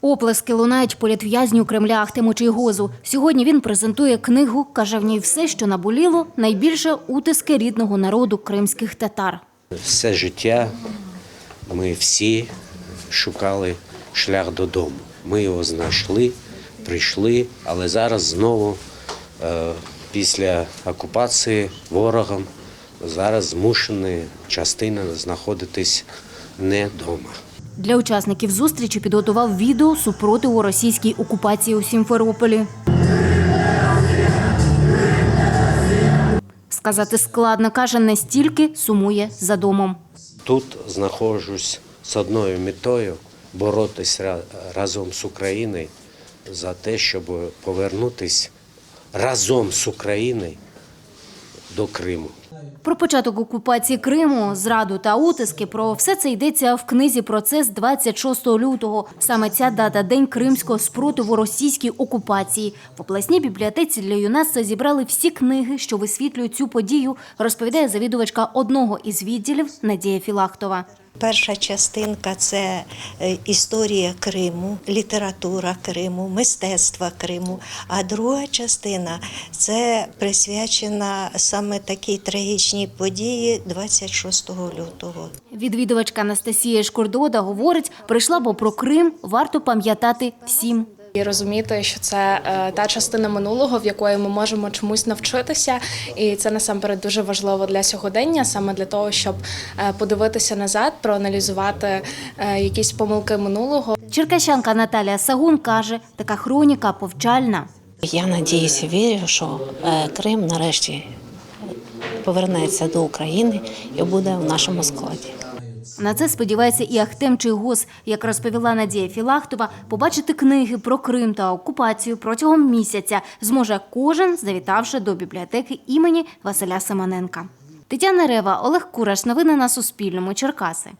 Оплески лунають політв'язню Кремля Ахтему Чийгозу. Сьогодні він презентує книгу, каже в ній все, що наболіло, найбільше утиски рідного народу кримських татар. Все життя ми всі шукали шлях додому. Ми його знайшли, прийшли, але зараз знову, е, після окупації ворогом, зараз змушені частина знаходитись не вдома. Для учасників зустрічі підготував відео супротиву російській окупації у Сімферополі. Сказати складно, каже, не стільки сумує за домом. Тут знаходжусь з одною метою боротися разом з Україною за те, щоб повернутися разом з Україною до Криму. Про початок окупації Криму, зраду та утиски про все це йдеться в книзі Процес 26 лютого. Саме ця дата день кримського спротиву російській окупації. В обласній бібліотеці для юнацтва зібрали всі книги, що висвітлюють цю подію. Розповідає завідувачка одного із відділів Надія Філахтова. Перша частинка це е, історія Криму, література Криму, мистецтво Криму. А друга частина це присвячена саме такій трагічній події 26 лютого. Відвідувачка Анастасія Шкурдода говорить, прийшла, бо про Крим варто пам'ятати всім. І розуміти, що це е, та частина минулого, в якої ми можемо чомусь навчитися, і це насамперед дуже важливо для сьогодення, саме для того, щоб е, подивитися назад, проаналізувати е, якісь помилки минулого. Черкащанка Наталія Сагун каже, така хроніка повчальна. Я надіюся, вірю, що Крим нарешті повернеться до України і буде в нашому складі. На це сподівається і Ахтем Чийгоз. Як розповіла Надія Філахтова, побачити книги про Крим та окупацію протягом місяця зможе кожен, завітавши до бібліотеки імені Василя Семененка. Тетяна Рева, Олег Кураш. Новини на Суспільному. Черкаси.